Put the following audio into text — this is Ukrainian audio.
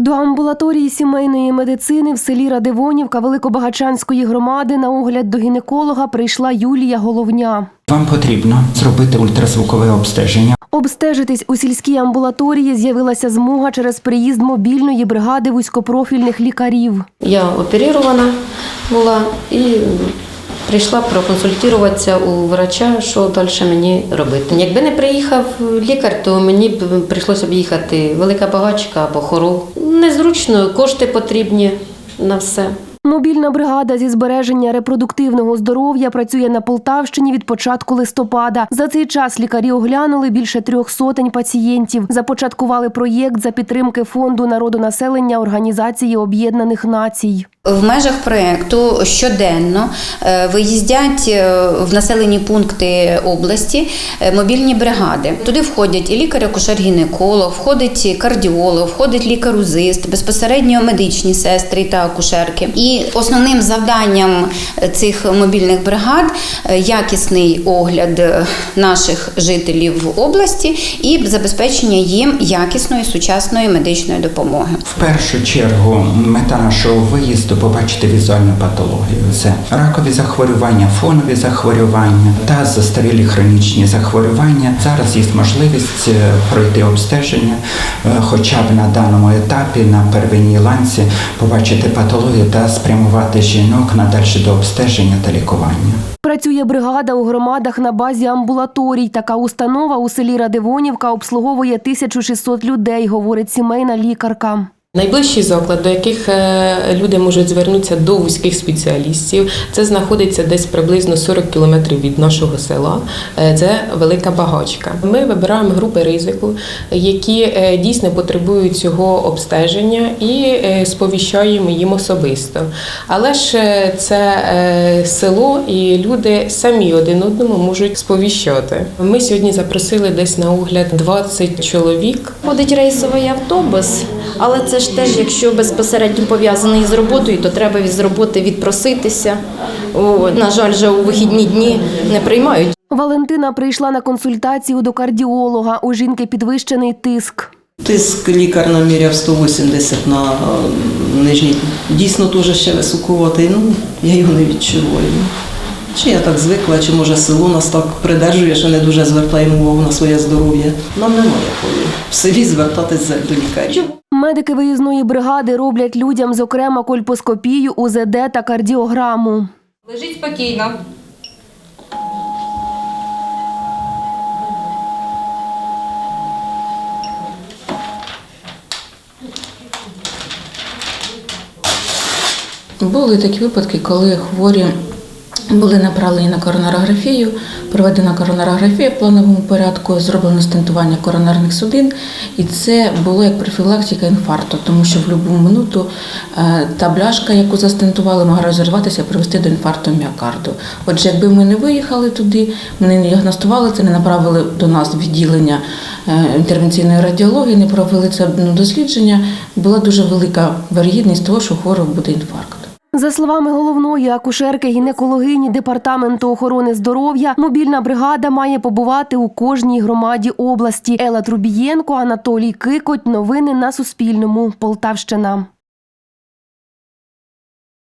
До амбулаторії сімейної медицини в селі Радивонівка Великобагачанської громади на огляд до гінеколога прийшла Юлія Головня. Вам потрібно зробити ультразвукове обстеження. Обстежитись у сільській амбулаторії з'явилася змога через приїзд мобільної бригади вузькопрофільних лікарів. Я оперирована була і прийшла проконсультуватися у врача, що далі мені робити. Якби не приїхав лікар, то мені б прийшлося б їхати Велика Багачка або Хорол. Незручно, кошти потрібні на все. Мобільна бригада зі збереження репродуктивного здоров'я працює на Полтавщині від початку листопада. За цей час лікарі оглянули більше трьох сотень пацієнтів. Започаткували проєкт за підтримки фонду народонаселення Організації Об'єднаних Націй. В межах проекту щоденно е, виїздять е, в населені пункти області е, мобільні бригади. Туди входять і лікар-акушер-гінеколог, входить кардіолог, входить лікар-узист, безпосередньо медичні сестри та акушерки. І основним завданням цих мобільних бригад е, якісний огляд е, наших жителів в області і забезпечення їм якісної сучасної медичної допомоги. В першу чергу мета нашого виїзду побачити візуальну патологію. Це ракові захворювання, фонові захворювання та застарілі хронічні захворювання. Зараз є можливість е, пройти обстеження, хоча б на даному етапі, на первинній ланці, побачити патологію та спрямувати жінок надальше до обстеження та лікування. Працює бригада у громадах на базі амбулаторій. Така установа у селі Радивонівка обслуговує 1600 людей, говорить сімейна лікарка. Найближчий заклад, до яких е, люди можуть звернутися до вузьких спеціалістів, це знаходиться десь приблизно 40 кілометрів від нашого села. Е, Це Велика Багачка. Ми вибираємо групи ризику, які е, дійсно потребують цього обстеження, і сповіщаємо їм особисто. Але ж це село, і люди самі один одному можуть сповіщати. Ми сьогодні запросили десь на огляд 20 чоловік. Ходить рейсовий автобус, але це ж теж, якщо безпосередньо пов'язаний з роботою, то треба з роботи відпроситися. О, на жаль, вже у вихідні дні не приймають. Валентина прийшла на консультацію до кардіолога. У жінки підвищений тиск. Тиск лікар наміряв 180 на е, нижній. Дійсно теж ще високуватий, ну я його не відчуваю. Чи я так звикла, чи може село нас так придержує, що не дуже звертаємо увагу на своє здоров'я. Нам немає коли в селі звертатися до лікарів. Медики виїзної бригади роблять людям, зокрема, кольпоскопію, УЗД та кардіограму. Лежіть спокійно. Були такі випадки, коли хворі були направлені на коронарографію, проведена коронарографія в плановому порядку, зроблено стентування коронарних судин, і це було як профілактика інфаркту, тому що в будь-яку минуту е, та бляшка, яку застентували, могла розірватися і привести до інфаркту міокарду. Отже, якби ми не виїхали туди, ми не діагностували це, не направили до нас відділення е, інтервенційної радіології, не провели це ну, дослідження, була дуже велика вірогідність того, що хворого буде інфаркт. За словами головної акушерки гінекологині департаменту охорони здоров'я, мобільна бригада має побувати у кожній громаді області. Ела Трубієнко, Анатолій Кикоть. Новини на Суспільному. Полтавщина.